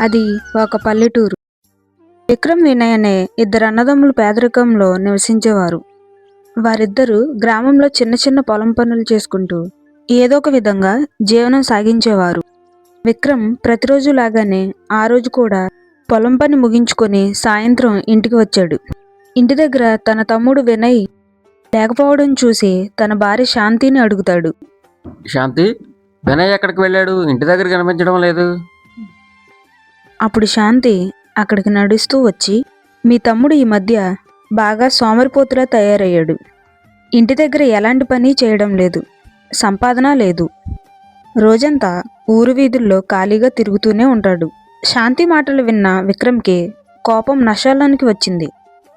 అది ఒక పల్లెటూరు. విక్రమ్ వినయ్ అనే ఇద్దరు అన్నదమ్ములు పేదరికంలో నివసించేవారు. వారిద్దరూ గ్రామంలో చిన్న చిన్న పొలం పనులు చేసుకుంటూ ఏదో ఒక విధంగా జీవనం సాగించేవారు. విక్రమ్ ప్రతిరోజు లాగానే ఆ రోజు కూడా పొలం పని ముగించుకొని సాయంత్రం ఇంటికి వచ్చాడు. ఇంటి దగ్గర తన తమ్ముడు వినయ్ లేకపోవడం చూసి తన భార్య శాంతిని అడుగుతాడు. శాంతి వినయ్ ఎక్కడికి వెళ్ళాడు? ఇంటి దగ్గర కనిపించడం లేదు. అప్పుడు శాంతి అక్కడికి నడుస్తూ వచ్చి మీ తమ్ముడు ఈ మధ్య బాగా సోమరిపోతులా తయారయ్యాడు. ఇంటి దగ్గర ఎలాంటి పని చేయడం లేదు సంపాదన లేదు. రోజంతా ఊరు వీధుల్లో ఖాళీగా తిరుగుతూనే ఉంటాడు. శాంతి మాటలు విన్న విక్రమ్కి కోపం నశాలానికి వచ్చింది.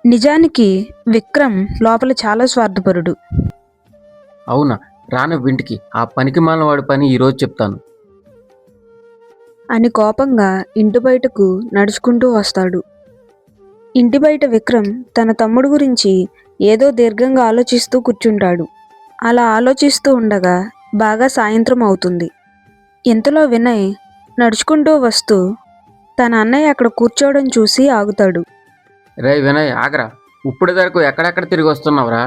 నిజానికి విక్రమ్ లోపల చాలా స్వార్థపరుడు. అవునా? రాను ఇంటికి. ఆ పనికి మాలవాడి పని ఈరోజు చెప్తాను. అని కోపంగా ఇంటి బయటకు నడుచుకుంటూ వస్తాడు. ఇంటి బయట విక్రమ్ తన తమ్ముడు గురించి ఏదో దీర్ఘంగా ఆలోచిస్తూ కూర్చుంటాడు. అలా ఆలోచిస్తూ ఉండగా బాగా సాయంత్రం అవుతుంది. ఇంతలో వినయ్ నడుచుకుంటూ వస్తూ తన అన్నయ్య అక్కడ కూర్చోవడం చూసి ఆగుతాడు. రే వినయ్ ఆగరా. ఇప్పటి వరకు ఎక్కడెక్కడ తిరిగి వస్తున్నావురా?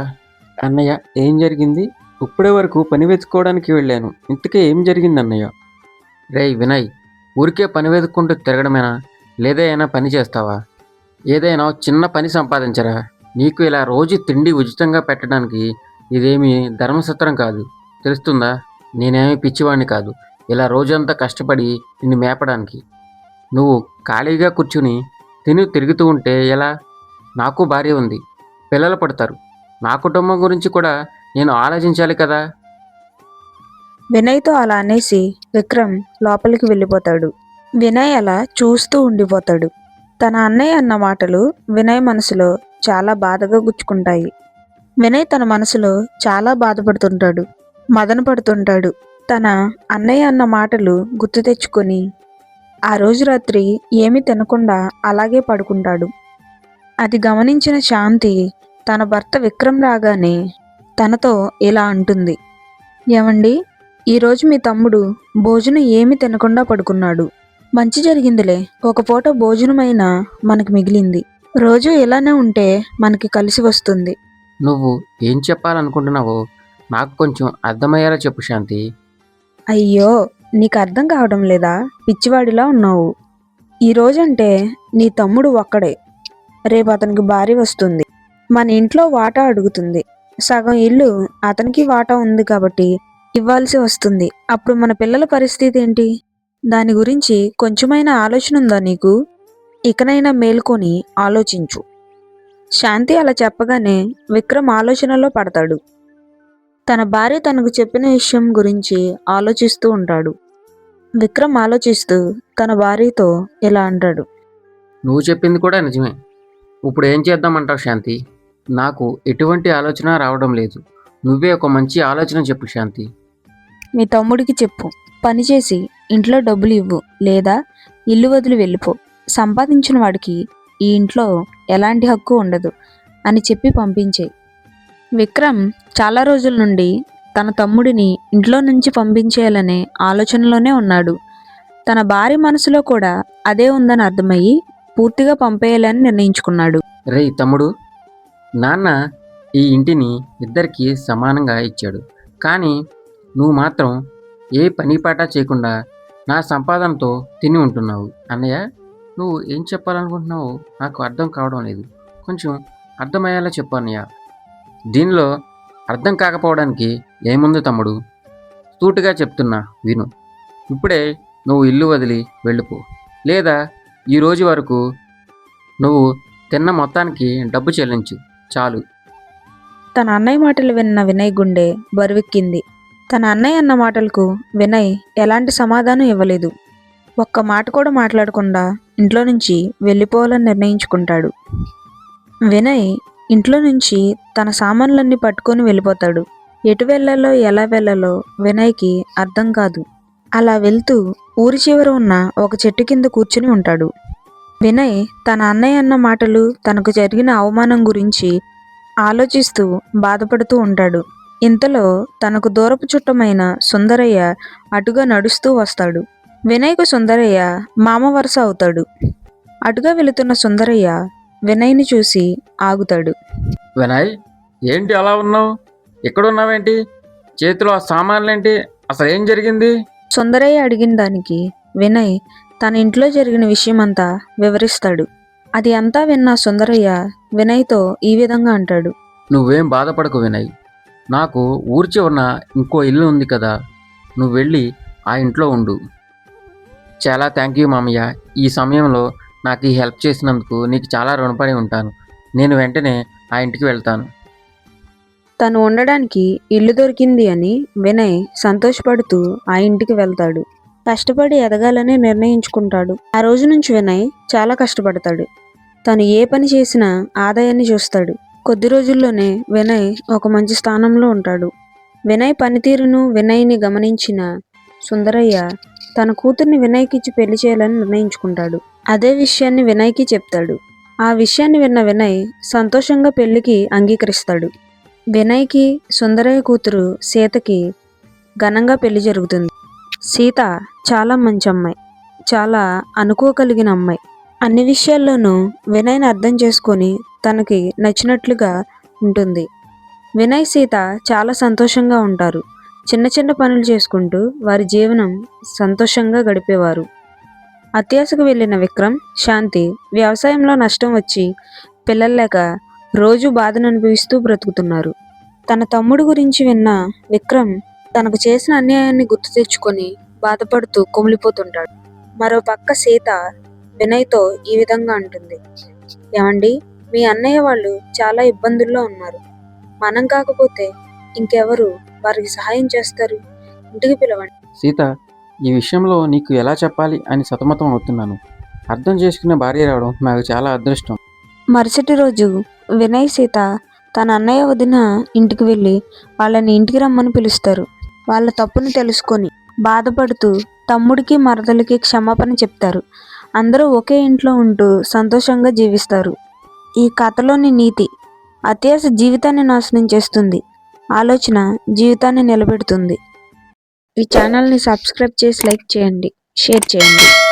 అన్నయ్య ఏం జరిగింది? ఇప్పటి వరకు పని వెతుక్కోవడానికి వెళ్ళాను. ఇంతకే ఏం జరిగింది అన్నయ్య? రే వినయ్ ఊరికే పని వెతుక్కుంటూ తిరగడమేనా? లేదా ఏమైనా పని చేస్తావా? ఏదైనా చిన్న పని సంపాదించరా? నీకు ఇలా రోజు తిండి ఉచితంగా పెట్టడానికి ఇదేమి ధర్మసత్రం కాదు. తెలుస్తుందా? నేనేమి పిచ్చివాడిని కాదు. ఇలా రోజంతా కష్టపడి నిన్ను మేపడానికి. నువ్వు ఖాళీగా కూర్చుని తిని తిరుగుతూ ఉంటే ఎలా? నాకు భార్య ఉంది. పిల్లలు పడతారు. నా కుటుంబం గురించి కూడా నేను ఆలోచించాలి కదా? వినయ్తో అలా అనేసి విక్రమ్ లోపలికి వెళ్ళిపోతాడు. వినయ్ అలా చూస్తూ ఉండిపోతాడు. తన అన్నయ్య అన్న మాటలు వినయ్ మనసులో చాలా బాధగా గుచ్చుకుంటాయి. వినయ్ తన మనసులో చాలా బాధపడుతుంటాడు. మదన పడుతుంటాడు. తన అన్నయ్య అన్న మాటలు గుర్తు తెచ్చుకొని ఆ రోజు రాత్రి ఏమీ తినకుండా అలాగే పడుకుంటాడు. అది గమనించిన శాంతి తన భర్త విక్రమ్ రాగానే తనతో ఇలా అంటుంది. ఏమండి? ఈరోజు మీ తమ్ముడు భోజనం ఏమి తినకుండా పడుకున్నాడు. మంచి జరిగిందిలే. ఒక పూట భోజనమైనా మనకి మిగిలింది. రోజు ఇలానే ఉంటే మనకి కలిసి వస్తుంది. నువ్వు ఏం చెప్పాలనుకుంటున్నావో నాకు కొంచెం అర్థమయ్యేలా చెప్పు శాంతి. అయ్యో నీకు అర్థం కావడం లేదా? పిచ్చివాడిలా ఉన్నావు. ఈ రోజంటే నీ తమ్ముడు ఒక్కడే. రేపు అతనికి భార్య వస్తుంది. మన ఇంట్లో వాటా అడుగుతుంది. సగం ఇల్లు అతనికి వాటా ఉంది కాబట్టి ఇవ్వాల్సి వస్తుంది. అప్పుడు మన పిల్లల పరిస్థితి ఏంటి? దాని గురించి కొంచెమైనా ఆలోచన ఉందా నీకు? ఇకనైనా మేల్కొని ఆలోచించు. శాంతి అలా చెప్పగానే విక్రమ్ ఆలోచనలో పడతాడు. తన భార్య తనకు చెప్పిన విషయం గురించి ఆలోచిస్తూ ఉంటాడు. విక్రమ్ ఆలోచిస్తూ తన భార్యతో ఇలా అంటాడు. నువ్వు చెప్పింది కూడా నిజమే. ఇప్పుడు ఏం చేద్దామంటావు శాంతి? నాకు ఎటువంటి ఆలోచన రావడం లేదు. నువ్వే ఒక మంచి ఆలోచన చెప్పు శాంతి. మీ తమ్ముడికి చెప్పు. పనిచేసి ఇంట్లో డబ్బులు ఇవ్వు లేదా ఇల్లు వదిలి వెళ్ళిపో. సంపాదించిన వాడికి ఈ ఇంట్లో ఎలాంటి హక్కు ఉండదు అని చెప్పి పంపించే విక్రమ్ చాలా రోజుల నుండి తన తమ్ముడిని ఇంట్లో నుంచి పంపించేయాలనే ఆలోచనలోనే ఉన్నాడు. తన భార్య మనసులో కూడా అదే ఉందని అర్థమయ్యి పూర్తిగా పంపేయాలని నిర్ణయించుకున్నాడు. రేయ్ తమ్ముడు నాన్న ఈ ఇంటిని ఇద్దరికి సమానంగా ఇచ్చాడు. కానీ నువ్వు మాత్రం ఏ పని పాట చేయకుండా నా సంపాదనతో తిని ఉంటున్నావు. అన్నయ్య నువ్వు ఏం చెప్పాలనుకుంటున్నావో నాకు అర్థం కావడం లేదు. కొంచెం అర్థమయ్యేలా చెప్పు అన్నయ్య. దీనిలో అర్థం కాకపోవడానికి ఏముంది తమ్ముడు? తూటుగా చెప్తున్నా విను. ఇప్పుడే నువ్వు ఇల్లు వదిలి వెళ్ళిపో. లేదా ఈ రోజు వరకు నువ్వు తిన్న మొత్తానికి డబ్బు చెల్లించు. చాలు. తన అన్నయ్య మాటలు విన్న వినయ్ గుండె బరువెక్కింది. తన అన్నయ్య అన్న మాటలకు వినయ్ ఎలాంటి సమాధానం ఇవ్వలేదు. ఒక్క మాట కూడా మాట్లాడకుండా ఇంట్లో నుంచి వెళ్ళిపోవాలని నిర్ణయించుకుంటాడు. వినయ్ ఇంట్లో నుంచి తన సామాన్లన్నీ పట్టుకొని వెళ్ళిపోతాడు. ఎటు వెళ్ళాలో ఎలా వెళ్ళాలో వినయ్కి అర్థం కాదు. అలా వెళ్తూ ఊరి చివర ఉన్న ఒక చెట్టు కింద కూర్చుని ఉంటాడు. వినయ్ తన అన్నయ్య అన్న మాటలు తనకు జరిగిన అవమానం గురించి ఆలోచిస్తూ బాధపడుతూ ఉంటాడు. ఇంతలో తనకు దూరపు చుట్టమైన సుందరయ్య అటుగా నడుస్తూ వస్తాడు. వినయ్కు సుందరయ్య మామ వరుస అవుతాడు. అటుగా వెళుతున్న సుందరయ్య వినయ్ని చూసి ఆగుతాడు. వినయ్ ఏంటి అలా ఉన్నావు? ఎక్కడున్నావేంటి? చేతిలో ఆ సామాన్లేంటి? అసలు ఏం జరిగింది? సుందరయ్య అడిగిన దానికి వినయ్ తన ఇంట్లో జరిగిన విషయమంతా వివరిస్తాడు. అది అంతా విన్న సుందరయ్య వినయ్తో ఈ విధంగా అంటాడు. నువ్వేం బాధపడకు వినయ్. నాకు ఊరి చివరన ఇంకో ఇల్లు ఉంది కదా నువ్వు వెళ్ళి ఆ ఇంట్లో ఉండు. చాలా థ్యాంక్ యూ మామయ్య. ఈ సమయంలో నాకు ఈ హెల్ప్ చేసినందుకు నీకు చాలా రుణపడి ఉంటాను. నేను వెంటనే ఆ ఇంటికి వెళ్తాను. తను ఉండడానికి ఇల్లు దొరికింది అని వినయ్ సంతోషపడుతూ ఆ ఇంటికి వెళ్తాడు. కష్టపడి ఎదగాలని నిర్ణయించుకుంటాడు. ఆ రోజు నుంచి వినయ్ చాలా కష్టపడతాడు. తను ఏ పని చేసినా ఆదాయాన్ని చూస్తాడు. కొద్ది రోజుల్లోనే వినయ్ ఒక మంచి స్థానంలో ఉంటాడు. వినయ్ పనితీరును వినయ్ని గమనించిన సుందరయ్య తన కూతుర్ని వినయ్కి ఇచ్చి పెళ్ళి చేయాలని నిర్ణయించుకుంటాడు. అదే విషయాన్ని వినయ్కి చెప్తాడు. ఆ విషయాన్ని విన్న వినయ్ సంతోషంగా పెళ్ళికి అంగీకరిస్తాడు. వినయ్కి సుందరయ్య కూతురు సీతకి ఘనంగా పెళ్ళి జరుగుతుంది. సీత చాలా మంచి అమ్మాయి. చాలా అనుకోగలిగిన అమ్మాయి. అన్ని విషయాల్లోనూ వినయ్ని అర్థం చేసుకొని తనకి నచ్చినట్లుగా ఉంటుంది. వినయ్ సీత చాలా సంతోషంగా ఉంటారు. చిన్న చిన్న పనులు చేసుకుంటూ వారి జీవనం సంతోషంగా గడిపేవారు. అత్యాశకు వెళ్ళిన విక్రమ్ శాంతి వ్యవసాయంలో నష్టం వచ్చి పిల్లలు లేక రోజు బాధను అనుభవిస్తూ బ్రతుకుతున్నారు. తన తమ్ముడు గురించి విన్న విక్రమ్ తనకు చేసిన అన్యాయాన్ని గుర్తు తెచ్చుకొని బాధపడుతూ కుమిలిపోతుంటాడు. మరో పక్క సీత వినయ్తో ఈ విధంగా అంటుంది. ఏమండి మీ అన్నయ్య వాళ్ళు చాలా ఇబ్బందుల్లో ఉన్నారు. మనం కాకపోతే ఇంకెవరు వారికి సహాయం చేస్తారు? ఇంటికి పిలవండి. సీత ఈ విషయంలో నీకు ఎలా చెప్పాలి అని సతమతం అవుతున్నాను. అర్థం చేసుకునే భార్య రావడం నాకు చాలా అదృష్టం. మరుసటి రోజు వినయ్ సీత తన అన్నయ్య వదిన ఇంటికి వెళ్ళి వాళ్ళని ఇంటికి రమ్మని పిలుస్తారు. వాళ్ళ తప్పును తెలుసుకొని బాధపడుతూ తమ్ముడికి మరదలికి క్షమాపణ చెప్తారు. అందరూ ఒకే ఇంట్లో ఉంటూ సంతోషంగా జీవిస్తారు. ఈ కథలోని నీతి అత్యాశ జీవితాన్ని నాశనం చేస్తుంది. ఆలోచన జీవితాన్ని నిలబెడుతుంది. ఈ ఛానల్ని సబ్స్క్రైబ్ చేసి లైక్ చేయండి షేర్ చేయండి.